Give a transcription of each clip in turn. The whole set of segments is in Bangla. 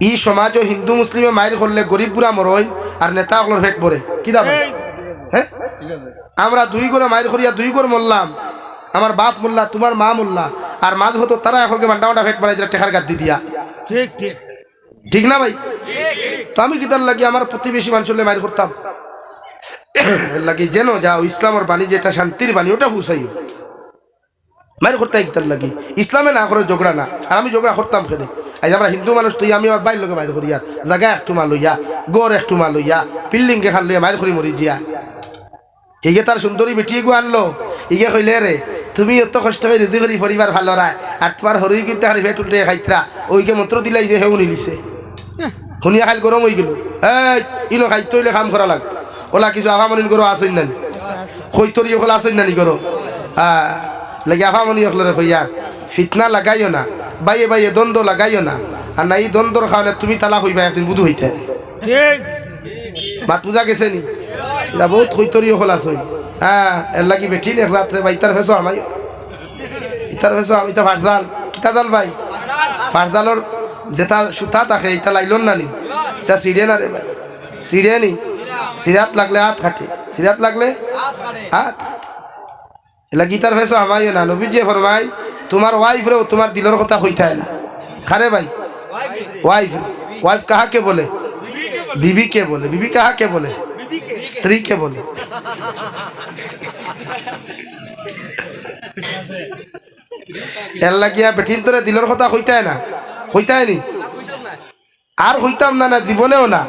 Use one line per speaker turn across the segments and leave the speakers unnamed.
ই সমাজও হিন্দু মুসলিমে মায়ের করলে গরিব বুড়া মরইন আর নেতা অকলর ফেট পরে কি দাম হ্যাঁ আমরা দুই করে মায়ের করিয়া দুই করে মরলাম। আমার বাপ মোল্লা তোমার মা মোল্লা আর মাঝ হতো তারা এখনকে মান্ডা মান্ডা ভেট মারাই টেকার গাদ্দি দিয়া।
ঠিক ঠিক।
ঠিক না ভাই? তো আমি কিতার লাগি আমার প্রতিবেশী মানুষ হলে মায়ের করতাম। লাগি যেন যাও ইসলামের বাণী যেটা শান্তির বাণী ওটা হুসাইও মায়ের করতে কিতার লাগি। ইসলামে না করে ঝগড়া না। আর আমি ঝগড়া করতাম কেন? আজ আমরা হিন্দু মানুষ তুই আমি আমার বাইর লোকে মায়ের করি আর। জায়গা একটু মা লইয়া, গড় একটু মা লইয়া বিল্ডিং কে খান লইয়া মায়ের করি মরি জিয়া। হিগে তার সুন্দরী বেটিয়ে গো আনলো। ইগে কইলে রে, তুমি অত কষ্ট করে রেডি করি পরিবার ভালো রায় আর তোমার হরই কিন্তু হারি ভেট উল্টে খাইত্রা, ওইকে মন্ত্র দিলাই যে হেউ নিলিছে শুনিয়া খাইল গরম হয়ে গেল। এই, ইনো খাইতে হইলে কাম করা লাগ। ওলা কিছু আফামনিন করো আসেন নানি? খৈতরি ওগুলো আসেন নানি করো হ্যাঁ লাগে আফামনি ওগুলো কইয়া, ফিতনা লাগাইও না। বাইয়ে বাইয়ে দ্বন্দ্ব লাগাইও না। আর না এই দ্বন্দ্বর কারণে তুমি তালা হইবা একদিন বুধু হইতে। মাত পূজা গেছে নি? বহুত খৈতরি ওগুলো আসেন হ্যাঁ এর লাগি বেঠি নে রাত্রে ভাই ইতার ফেসো আমাই ইতার ফেসো আমি তা ফাটজাল কিতা জাল ভাই? ফাটজালর যেটা সুতা থাকে ইটা লাইলন না নি? এটা সিঁড়ে না রে ভাই। সিঁড়ে নি? সিরাত লাগলে হাত খাটে। সিরাত লাগলে হাত এলা গীতার ভেসো আমাইও না নবীজি ফরমাই তোমার ওয়াইফ রেও তোমার দিলর কথা কইতায় না। খারে ভাই? ওয়াইফ ওয়াইফ কাহাকে বলে? বিবি কে বলে। বিবি কাহাকে বলে? স্ত্রী কে বলে। এর লাগিয়া বেঠিন তোরে দিলর কথা কইতায় না? কইতায় নি? আর হইতাম না না জীবনেও না।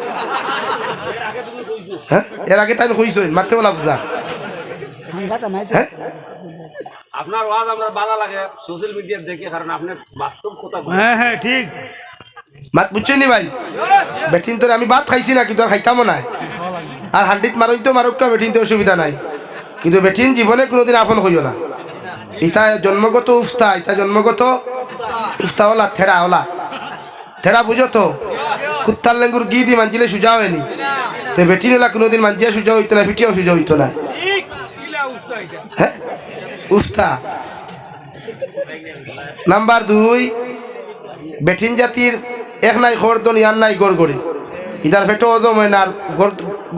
হ্যাঁ এর আগে তাই কইসইন মারতে বলা বুঝা
আপনার ওয়াজ আমরা ভালো লাগে সোশ্যাল মিডিয়া দেখে কারণ আপনার বাস্তব কথা
হ্যাঁ হ্যাঁ ঠিক।
মাত বুঝছেন নি ভাই? তোরে আমি ভাত খাইছি না কিন্তু আর খাইতামও নাই। আর হান্ডিত মারইন তো মারক্কা বেঠিন তো অসুবিধা নাই। কিন্তু বেঠিন জীবনে কোনোদিন আপন হইও না। ইটা জন্মগত উফতা ইটা জন্মগত উফতা ওলা থেড়া ওলা। থেড়া বুঝো তো কুত্তার লেঙ্গুর গি দি মাঞ্জিলে সুজা হয়নি। তো বেঠিন ওলা কোনোদিন মাঞ্জিয়া সুজা হইতো না ফিটিয়াও সুজা হইতো না। হ্যাঁ? উফতা নাম্বার দুই, বেঠিন জাতির এক নাই খরদন ইয়ার নাই গড়গড়ি ইদার ফেটো ওজম হয় না, আর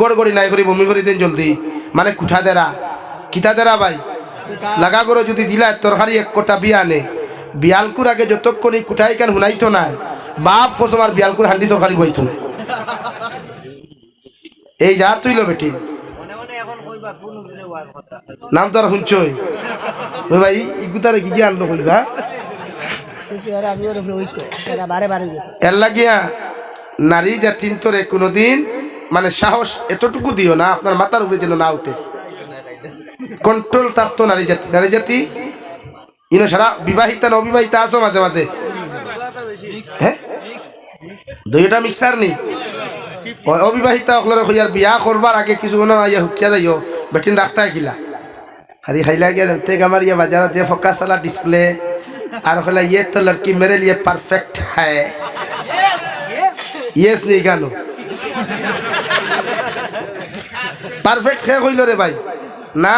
গড়গড়ি নাই করি, বমি করি দেন জলদি। মানে কুঠা দেরা। কিতা দেরা ভাই? লাগা করে যদি দিলা তরকারি এক কটা বিয়া আনে। বিয়ালকুর আগে যতক্ষণ এই কুঠাই কেন শুনাইতো না বাপ ফসম আর বিয়ালকুর হান্ডি তরকারি বইতো না এই যা তুইল বেটি নাম তো আর শুনছই ওই ভাই, ইগুতারে কি কি আনলো কইবা এর লাগিয়া নারী জাতিন তোরে কোনোদিন মানে সাহস এতটুকু দিও না, আপনার মাথার উপরে যেন না উঠে। কন্ট্রোল থাকতো নারী জাতি। নারী জাতি, ইনো সারা বিবাহিতা না অবিবাহিতা আছো মাঝে মাঝে? হ্যাঁ? দুইটা মিক্সার নি? অ- অবিবাহিতা সকলের খুঁজার বিয়া করবার আগে কিছু না ইয়ে হুকিয়া যাইও বেটিন রাখতা কিলা খালি খাইলা গিয়া তে আমার ইয়ে বাজারত ইয়ে ফোকাস সালা ডিসপ্লে আর খেলা ইয়ে তো লড়কি মেরে লিয়ে পারফেক্ট হ্যায় ইয়েস নেই কেন পারফেক্ট খেয়ে কইল রে ভাই না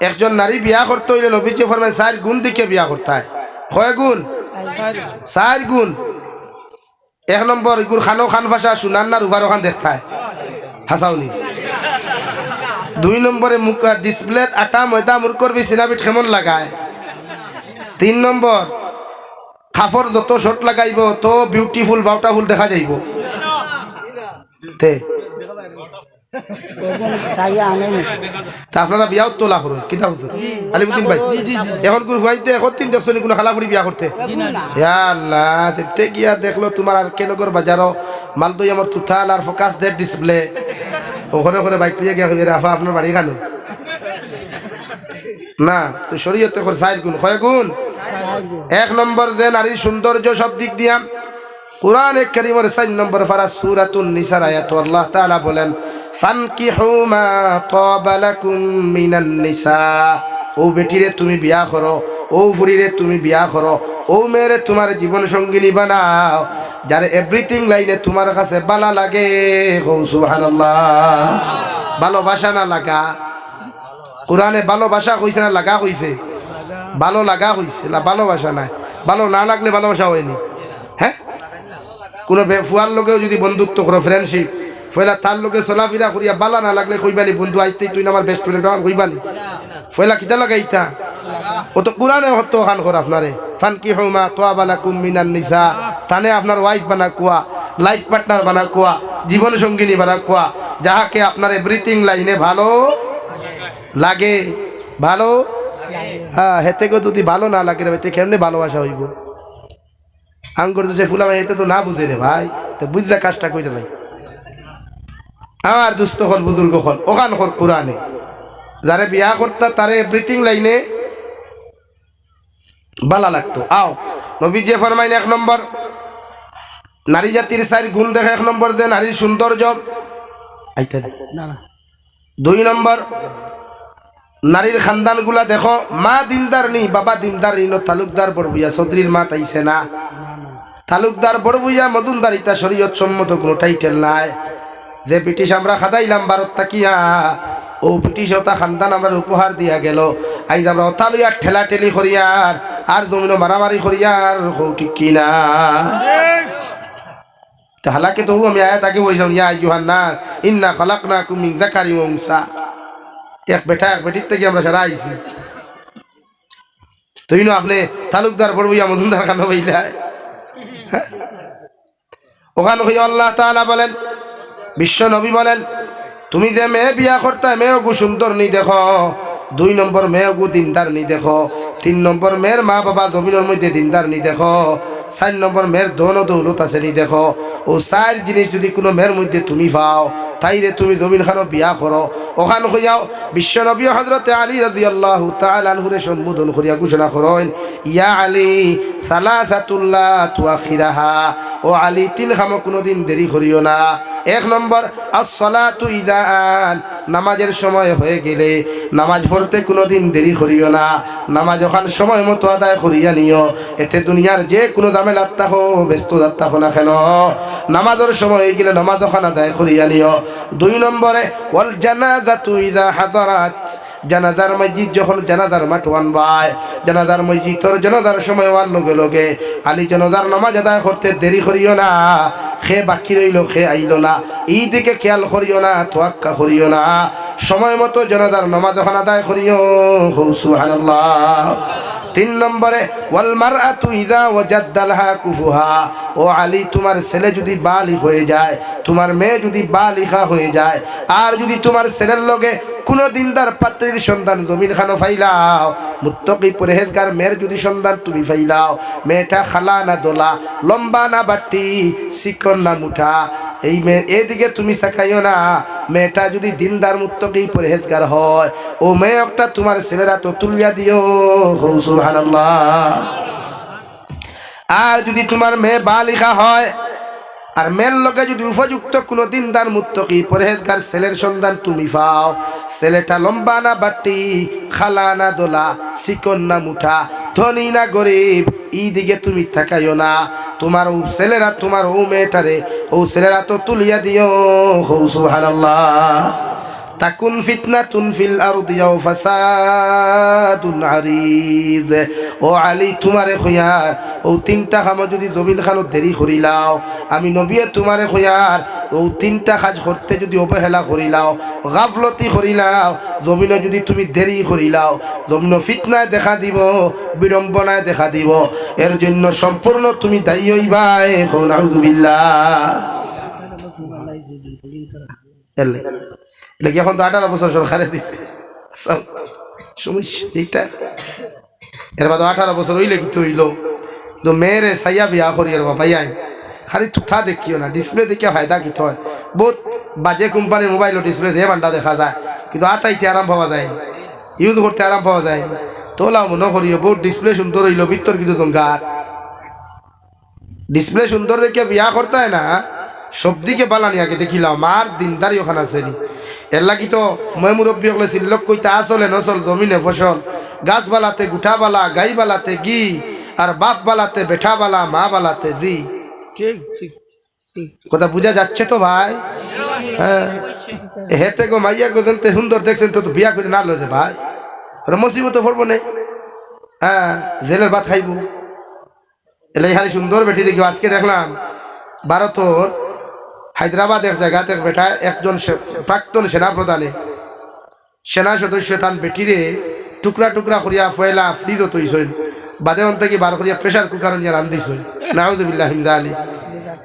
একজন নারী বিয়া করতে হইলে নবীজি ফরমায় চার গুণ দিকে বিয়া করতে হয় কয় গুণ চার গুণ এক নম্বর ইগুর খানো খান ভাষা সুনান না রুবারো খান দেখতে হাসাওনি। দুই নম্বরে মুখ ডিসপ্লে আটা, ময়দা মুর করবি সিনাবিট কেমন লাগায়? তিন নম্বর খাফর যত শট লাগাইব, তো বিউটিফুল বাউটাফুল দেখা যাইব। তে তা আপনারা বিয়াও তোলা করুন কিতা হুজুর আলিমুদ্দিন ভাই। এখন কোন হুয়াইতে এখন তিন দেখছ কোনো খালা বিয়া করতে। আল্লাহ দেখতে গিয়া দেখল তোমার আর কেনগর বাজারও মাল আমার তুথাল আর ফোকাস দেট ডিসপ্লে ওখানে ওখানে বাইক লিয়ে গিয়া কইবে রাফা আপনার বাড়ি খানো? না তো শরীয়তে করে চার গুণ কয় গুণ এক নম্বর যে নারীর সৌন্দর্য সব দিক দিয়া কোরআন কারিমের চার নম্বর ফারা সুরাতুন নিসার আয়াত আল্লাহ তাআলা বলেন, ফানকিহু মা তাবা লাকুম মিনান নিসা। ও বেটিরে তুমি বিয়া করো, ও ফুড়িরে তুমি বিয়া করো, ও মেয়েরে তোমার জীবন সঙ্গিনী বানাও, যার এভরিথিং লাইনে তোমার কাছে বালা লাগে। হৌ, সুবহানাল্লাহ। ভালোবাসা না লাগা? কোরআনে ভালোবাসা কইছে না লাগা কইছে? ভালো লাগা কইছে ভালোবাসা নাই। ভালো না লাগলে ভালোবাসা হয়নি হ্যাঁ? কোনো ফুয়ার লোকেও যদি বন্ধুত্ব করো ফ্রেন্ডশিপ ফয়লা তার লোকে চলাফেরা করিয়া বালা না লাগলে কইবানি, বন্ধু আইতে তুই আমার বেস্ট ফ্রেন্ড আমার কইবানি? ফয়লা কিতা লাগাইতা ও তো কোরআনে হত্য খান কর আপনারে। ফান কি হৌমা তোয়া বালা কুমিনান নিসা তানে আপনার ওয়াইফ বানা কুয়া লাইফ পার্টনার বানা কুয়া, জীবন সঙ্গিনী বানা কুয়া, যাহাকে আপনার এভরিথিং লাইনে ভালো লাগে। ভালো? হ্যাঁ হেতে গো যদি ভালো না লাগে কেমনে ভালোবাসা হইব? আঙ্গুর দেশে ফুলামা এতে তো না বুঝে রে ভাই। তো বুঝলে কাজটা কইটা নাই আমার দুস্থ হল বুজুর্গ হল ওখান হল কোরআনে। যারে বিয়া করতা তারে এভরিথিং লাইনে বালা লাগতো। আও নবী যে ফরমাইন এক নম্বর নারী জাতির চার গুণ দেখে এক নম্বর দে নারীর সৌন্দর্য। আইতা দুই নম্বর নারীর খানদানগুলা দেখো মা দিনদার নি বাবা দিনদার নি তালুকদার বড় বুইয়া চৌধুরীর মা তাইছে না। তালুকদার বড় বুইয়া মজুমদার ইতা শরীয়ত সম্মত কোনো টাইটেল নাই। যে ব্রিটিশ আমরা খাদাইলাম ভারত তাকিয়া, ও ব্রিটিশ ওটা খানদান আমরা উপহার দিয়া গেল। আইজ আমরা অতালুয়া ঠেলা ঠেলি করিয়ার, আর জমিনো মারামারি করিয়ার হৌ ঠিক কিনা তা হালাকে তো আমি আয়া তাকে বলছিলাম ইয়া ইউহান নাস, ইন্না খালাকনাকুম মিন যাকারিন ওয়া উনসা। এক বেটা, এক বেটির থেকে আমরা সারা আইছি। তুই না আপনি তালুকদার বড় ইয়া মজুমদার খানো বইলা ওখানে হইয়া আল্লাহ তালা বলেন, বিশ্ব নবী বলেন, তুমি যে মেয়ে বিয়া করতে মেয়েও গু সুন্দর নি দেখো। দুই নম্বর মেয়ে গু দিনদার নি দেখো। তিন নম্বর মেয়ের মা বাবা জমিনের মধ্যে দিনদার নি দেখো। চার নম্বর মেয়ের দন দৌলত আছে নি দেখো। ও চার জিনিস যদি কোনো মেয়ের মধ্যে তুমি পাও তাইরে তুমি জমিন খানো বিয়া করো। ওখান হইয়াও বিশ্ব নবী হজরতে আলী রাজি আল্লাহ তালহুরে সম্বোধন করিয়া ঘোষণা করেন, ইয়া আলী, সালাসাতুল্লাহ তুয়াখিরাহা ও আলী তিন খামো কোনোদিন দেরি করিও না। এক নম্বর আসলাতু ইদান নামাজের সময় হয়ে গেলে নামাজ পড়তে কোনোদিন দেরি করিও না। নামাজ ওখান সময় মতো আদায় করিয়া নিও। এতে দুনিয়ার যে কোনো দামে লাত্তা হো ব্যস্ত যাত্রা হো না কেন? নামাজের সময় হয়ে গেলে নামাজ ওখান আদায় করিয়া নিও। দুই নম্বরে, ওয়াল জানাজাতু ইদা হাদারাত। জানাজার মসজিদ যখন জানাজার মাঠ আনবায় জানাজার মসজিদর জানাজার সময় হওয়ার লগে লগে, আলী জানাজার নামাজ আদায় করতে দেরি করিও না। খে বাকি রইল, খে আইল না। এই দিকে খেয়াল করিও না, তোয়াক্কা করিও না। সময় মতো জানাজার নামাজ এখন আদায় করিও। সুবহানাল্লাহ। তিন নম্বরে, ওয়াল মারআতু ইযা ওয়াজাদ্দালহা কুফুহা। ও আলী, তোমার ছেলে যদি বালি হয়ে যায়, তোমার মেয়ে যদি বালিখা হয়ে যায়, আর যদি তোমার ছেলের লগে কোনো দিনদার পাত্রীর সন্তান জমিন খানো ফাইলাও। মুত্তকি পরেহেজগার মেয়ের যদি সন্তান তুমি ফাইলাও। মেয়েটা খালা না দোলা, লম্বা না বাটি চিকন না মুঠা। এই মেয়ে এদিকে তুমি চাকাইও না। মেয়েটা যদি দিনদার মুত্তকি পরেহেজগার হয়, ও মেয়ে একটা তোমার ছেলেরা তো তুলিয়া দিও। হৌ, সুবহানাল্লাহ। আর যদি তোমার মেয়ে বালিকা হয় আর মেল লোকে যদি উপযুক্ত কোনো দিন দান মুত্তকি, পরেহেজগার ছেলের সন্ধান তুমি পাও। ছেলেটা লম্বা না বাটি, খালা না দোলা, চিকন না মুঠা, ধনী না গরিব এই দিকে তুমি থাকাইও না। তোমার ও ছেলেরা, তোমার ও মেয়েটারে, ও ছেলেরা তো তুলিয়া দিও, হৌ সুবহানাল্লাহ। তাকুন ফিতনা তুন ফিল আরদি আও ফাসাদুন আরিদ। ও আলী, তোমারে খয়ার ও তিনটা কামো যদি জমিন খানো দেরি করিলাও আমি নবিয়ে তোমারে খয়ার ও তিনটা কাজ করতে যদি অবহেলা করিলাও গাফলতি করিলাও জমিনে যদি তুমি দেরি করিলাও জমিন ফিতনায় দেখা দিব, বিড়ম্বনায় দেখা দিব। এর জন্য সম্পূর্ণ তুমি দায়ী হইবাই নাউজুবিল্লাহ এলে এখন তো আঠারো বছর সরকারে দিছে? সমস্যা এইটা। এর বাদ আঠারো বছর হইলে কি তো হইল? তো মেয়েরে সাইয়া বিয়া করি আর বাবা আইন খালি থুথা দেখিও না ডিসপ্লে দেখিয়া ফায়দা কি হয় বহুত বাজে কোম্পানির মোবাইলও ডিসপ্লে দিয়ে বান্ডা দেখা যায়, কিন্তু আতাইতে আরাম পাওয়া যায় ইউজ করতে আরাম পাওয়া যায় তোলা মনে করিও, বহুত ডিসপ্লে সুন্দর হইল, ভিতর কিন্তু জঙ্গার ডিসপ্লে সুন্দর দেখে বিয়া করতে না সব দিকে বালানি আগে দেখিলাম মার দিনদারি ওখানে আছে নি। এর লাগি তো মই মুরব্বী হলে সিল্লক কইতা আসলে নসল জমিনে ফসল। গাছ বালাতে গুঠা বালা গাই বালাতে গি আর বাপ বালাতে বেঠা বালা মা বালাতে দি।
ঠিক ঠিক
কথা বুঝা যাচ্ছে তো ভাই? হ্যাঁ। হেতে গো মাইয়া গো দেনতে সুন্দর দেখছেন তো তো বিয়া করে না রে ভাই। মুসিবত পড়ব নে। হ্যাঁ জেলের ভাত খাইবো। এলাই খালি সুন্দর বেটি দেখি আজকে দেখলাম ভারতর হায়দ্রাবাদ এক জায়গাতে এক বেটা একজন প্রাক্তন সেনা প্রধানে সেনা সদস্য তান বেটিরে টুকরা টুকরা করিয়া ফয়লা ফ্রিজ তৈছইন বাদে অন্ত কি বার করিয়া প্রেশার কুকার নিয়ে রান্ধিছইন নাউদুবিল্লাহ হিমদা আলী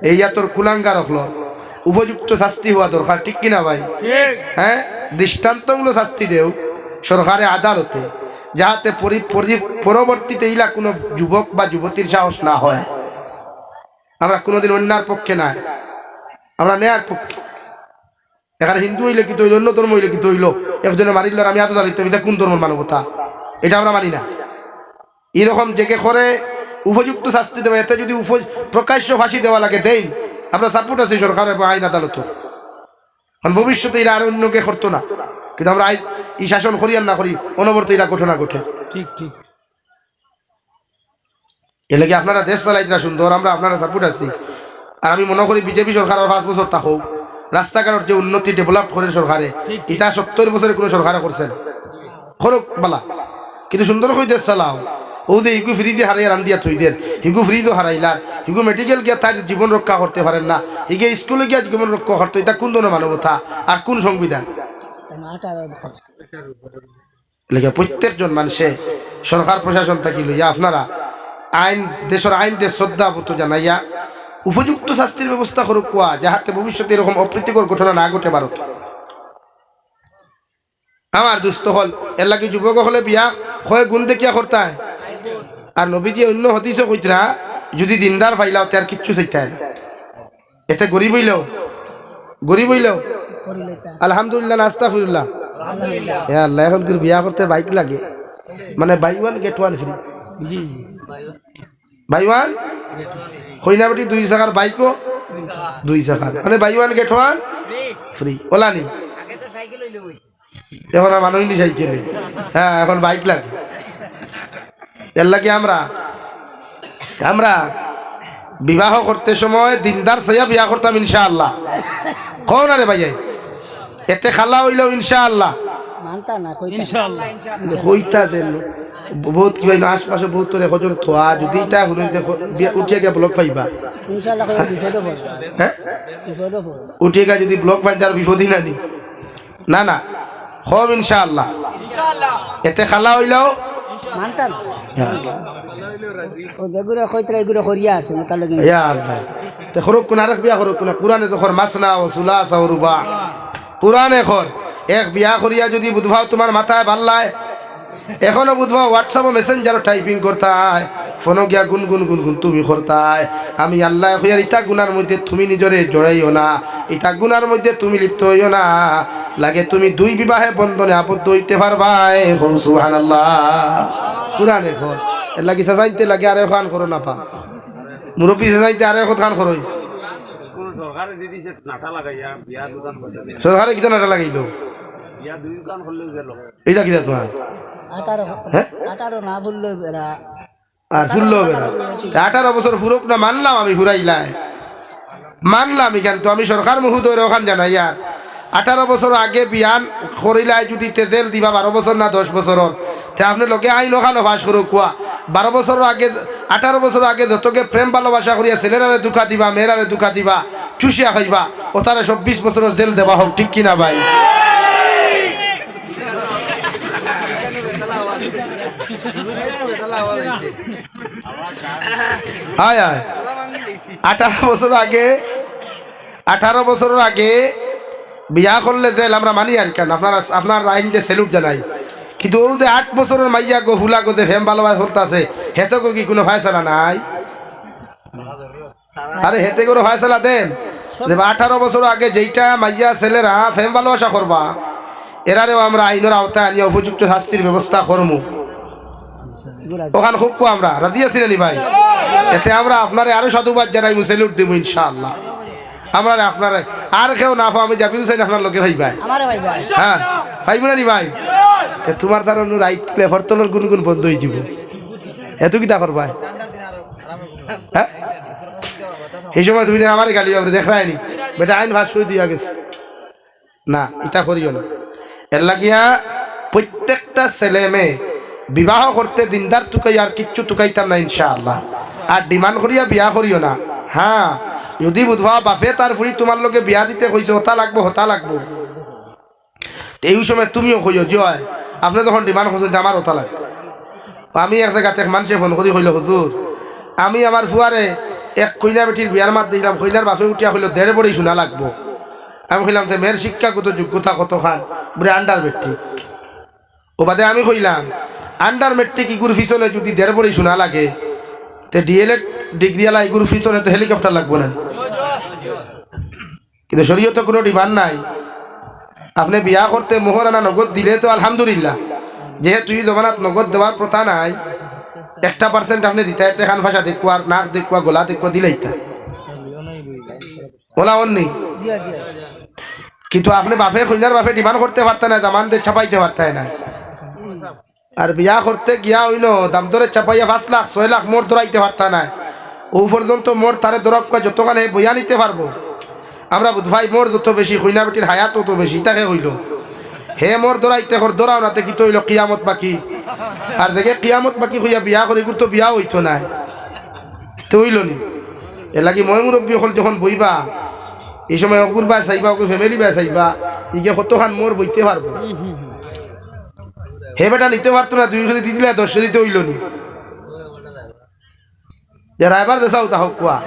এই তোর কুলাঙ্গা রখল উপযুক্ত শাস্তি হওয়া দরকার ঠিক কিনা ভাই? হ্যাঁ দৃষ্টান্তমূলক শাস্তি দেও সরকারে আদালতে যাহাতে পরি- পরি- পরবর্তীতে ইলা কোনো যুবক বা যুবতীর সাহস না হয় আমরা কোনোদিন অন্যার পক্ষে নাই। আমরা নেয়ার পক্ষে। এখানে হিন্দু হইলে কি তৈল অন্য ধর্ম হইলে কি তৈল? একজনে মারিল আমি এত দাঁড়িয়ে এটা কোন ধর্মের মানবতা? এটা আমরা মানি না। এরকম জেগে করে উপযুক্ত শাস্তি দেবে এতে যদি উপ প্রকাশ্য ফাঁসি দেওয়া লাগে দেন। আমরা সাপোর্ট আছি সরকার এবং আইন আদালত কারণ ভবিষ্যতে এরা আর অন্যকে করতো না। কিন্তু আমরা আইন ই শাসন করি আর না করি অনবরত এরা ঘটনা ঘটে।
ঠিক ঠিক।
এলে কি আপনারা দেশ চালাইতরা সুন্দর? আমরা আপনারা সাপোর্ট আছি। আর আমি মনে করি বিজেপি সরকার আর পাঁচ বছর তা হোক। রাস্তাঘাটের যে উন্নতি ডেভেলপ করে সরকারে ইটা সত্তর বছরে কোনো সরকারে করছে না। করুক বালা। কিন্তু সুন্দর দেশ চালাও। ও যে হিগু ফ্রি দিয়ে হারাই রান্দিয়া থই দের হিগু ফ্রি তো হারাইলার হিগু মেডিকেল গিয়া তার জীবন রক্ষা করতে পারেন না। হিগে স্কুলে গিয়া জীবন রক্ষা করতে এটা কোন ধরনের মানবতা আর কোন সংবিধান? প্রত্যেকজন মানুষে সরকার প্রশাসন থাকি লইয়া আপনারা, আইন দেশের আইন দে শ্রদ্ধা জানাইয়া উপযুক্ত শাস্তির ব্যবস্থা করুক কোয়া যাহাতে ভবিষ্যতে এরকম অপ্রীতিকর ঘটনা না ঘটে ভারত। আমার দুস্থ হল এর লাগি যুবক হলে বিয়া হয় গুণ দেখিয়া করতায় আর নবীজি অন্য হতিছে কইতরা যদি দিনদার পাইলাও তার কিচ্ছু চাইতায় না। এতে গরিব হইলেও গরিব হইলেও। আলহামদুলিল্লাহ নাস্তা ফুরুল্লাহ এ আল্লাহ এখন বিয়া করতে বাইক লাগে। মানে buy one get one free.
জি।
বাই ওয়ান দুই চাকার বাইকও? দুই চাকার মানে buy one get one? Free. Ola নি এখন মানুষ নি সাইকেলে হ্যাঁ এখন বাইক লাগে। এর লাগে আমরা আমরা বিবাহ করতে সময় দিনদার সাইয়া বিয়া করতাম ইনশাআল্লাহ। কও না রে ভাইয়াই? এতে খালা হইলেও ইনশাআল্লাহ।
মানতা না কইতা
ইনশাআল্লাহ।
হইতা দেন বহুত আশপাশে বহুত তোর এখন থোয়া যদি তা শুনিতে উঠিয়ে গিয়ে ব্লক পাইবা।
ইনশাআল্লাহ কই বিপদে পড়বা।
হ্যাঁ?
বিপদে পড়বা।
উঠিয়ে গিয়ে যদি ব্লক পাই তার বিপদই না নি না। না হব ইনশাআল্লাহ। এতে খালা হইলেও।
ও দেগুরে কইতরা করিয়া আছে লাগি
ইয়া আল্লাহ। তে খরক কোন আরেক বিয়া খরক কোন? কোরআনে তো খর মাসনা ও সুলাসা ও রুবা। কোরআনে খর। এক বিয়া করিয়া যদি বুধভাও তোমার মাথায় ভাল্লায় এখনও বুধভাও হোয়াটসঅ্যাপ মেসেঞ্জার টাইপিং করতায় ফোনও গিয়া গুন গুন গুন গুন তুমি করতায়। আমি আল্লাহ হইয়ার ইতা গুনার মধ্যে তুমি নিজরে জড়াইও না ইতা গুনার মধ্যে তুমি লিপ্ত হইও না। লাগে তুমি দুই বিবাহে বন্ধনে আবদ্ধ হইতে পারবাই হৌ সুবহানাল্লাহ। কোরআনে খর এর লাগি সাজাইতে লাগে আর এখন করো না পা। মুরব্বী সাজাইতে আর এখন খান
করতে
সরকারে কিতা নাটা লাগাইলো? এইটা কিতা তোমার
আঠারো? আঠারো না বলল এরা
আর ফুললো আঠারো বছর ফুরুক না মানলাম আমি ফুরাইলাই মানলাম এখান তো আমি সরকার মহোদয় ওখান জানাই আর। আঠারো বছর আগে বিয়ান করিলাই যদি তেজেল দিবা বারো বছর না দশ বছরের তে আপনি লোকে আইন ওখানে ভাস করো কোয়া বারো বছর আগে আঠারো বছর আগে যতকে প্রেম ভালোবাসা করিয়া ছেলেরারে দুঃখা দিবা মেয়েরারে দুঃখা দিবা চুষিয়া খাইবা ও তারা চব্বিশ বছরের জেল দেওয়া হোক ঠিক কিনা ভাই? আয় আয়। আঠারো বছর আগে, আঠারো বছরের আগে বিয়া করলে যে আমরা মানি আর কেন? আপনার আপনার আইন যে সেলুট জানাই। কিন্তু ও যে আট বছরের মাইয়া গো, হুলা গো যে ফেম ভালোবাস হলতাছে, হেতে গো কি কোনো ফায়সালা নাই? আরে হেতে কোনো ফায়সালা দেন? যে আঠারো বছর আগে যেইটা মাইয়া ছেলেরা ফেম ভালোবাসা করবা, এরারেও আমরা আইনের আওতায় আনিয়ে উপযুক্ত শাস্তির ব্যবস্থা করমু। ওখান খুব আমরা রাজি আছি নি ভাই। এতে আমরা আপনারে আরও সাধুবাদ জানাই মুসেলুট দিব ইনশাআল্লাহ। আমরা আপনারা আর কেউ না পাও আমি জাবির হুসাইন আপনার লোকে ভাই ভাই।
আমারে ভাই ভাই।
হ্যাঁ ভাই মনে নি ভাই তোমার তার অনু রাইট লেফার তলর গুনগুন বন্ধ হয়ে যাব। এত কি তা করবা হ্যাঁ? এই সময় তুমি আমার গালি যাবে দেখ রায়নি বেটা আইন ভাস করে দিয়া গেছে। না ইটা করিও না। এর লাগিয়া প্রত্যেকটা ছেলে মেয়ে বিবাহ করতে দিনদার টুকাই আর কিচ্ছু টুকাইতাম না, ইনশাআল্লাহ। আর ডিমান্ড করিয়া বিয়া করিও না। হ্যাঁ যদি বুধবা বাপে তার ফুড়ি তোমার লোকে বিয়া দিতে কইছে হতা লাগবো হতা লাগবো। এই সময় তুমিও কইও, জয়। আপনি যখন ডিমান্ড করছেন যে আমার হতা লাগবে। আমি এক জায়গাতে এক মানুষে ফোন করি কইল হুজুর আমি আমার ফুয়ারে এক কইনা বেটির বিয়ার মাত দিলাম কইনার বাপে উঠিয়া কইল দেড় বড়ি শোনা লাগবো। আমি কইলাম, তে মেয়ের শিক্ষাগত যোগ্যতা কত খান বলে আন্ডার মেট্রিক ও বাদে আমি কইলাম আন্ডার মেট্রিক ইগুর পিছনে যদি দেড় বড়ি শোনা লাগে, তে ডিএলএড ডিগ্রি আলা ইগুর পিছনে তো হেলিকপ্টার লাগবো না। কিন্তু শরীয়তে কোনো ডিমান্ড নাই। আপনি বিয়া করতে মোহরানা নগদ দিলে তো আলহামদুলিল্লাহ। যেহেতু এই জমানাত নগদ দেওয়ার প্রথা নাই, একটা পার্সেন্ট আপনি দিতে এতে তেখান ভাষা দেখুয়া, নাক দেখুয়া, গলা দেখুয়া দিলেইতা বলা অন্যই
দিয়া দিয়া
কিন্তু আপনি বাপে কইনার বাপে ডিমান্ড করতে পারতেন না দামান দিয়ে ছাপাইতে পারতেন না। আর বিয়া করতে গিয়া হইল, দাম ধরে চাপাইয়া পাঁচ লাখ, ছয় লাখ মোর ধরাইতে পারতা না ও পর্যন্ত মোর তারে দরক কয় যতখানে বইয়া নিতে পারব। আমরা বুধভাই মোর যত বেশি কইনা বেটির হায়াত তত বেশি, তাকে হইল। হে মোর দরাইতে কর দরাও নাতে কি তৈল কিয়ামত বাকি। আর দেখে কিয়ামত বাকি হইয়া বিয়া করে তো বিয়া হইতো নাই। তো হইল নি। এ লাগি মই মুরব্বী হল যখন বইবা, এই সময় অকুর বা চাইবা, অকুর ফ্যামিলি বা চাইবা, ইগে কতখান মোর বইতে পারব? হে বেটা, নিতে পারতো না, দুই কেজি দিলে, দশ কেজিতে হইল নি যে রাইবার দেশাও তাহ কোয়া।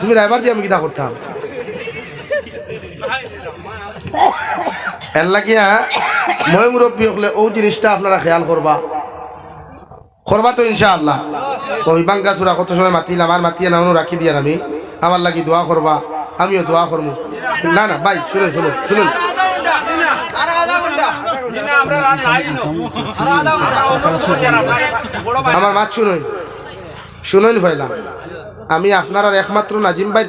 তুমি রাইবার দিয়ে আমি কিতা করতাম? এর লাগিয়া, মই মুরব্বী হলে ও জিনিসটা আপনারা খেয়াল করবা করবা তো ইনশাআল্লাহ। অভিবাঙ্গা চূড়া কত সময় মাতিলাম আর মাতিয়ে না রাখি দিয়ে আমি আমার লাগি দোয়া করবা আমিও দোয়া করব না না ভাই শুনুন শুনুন শুনুন
দিনে আমরা আর নাই নো আমরা অনুরোধ করি আর আপনার বড় ভাই
আমার মাছ শুনুন। শুনুন ভাইলা আমি আপনার একমাত্র নাজিম ভাই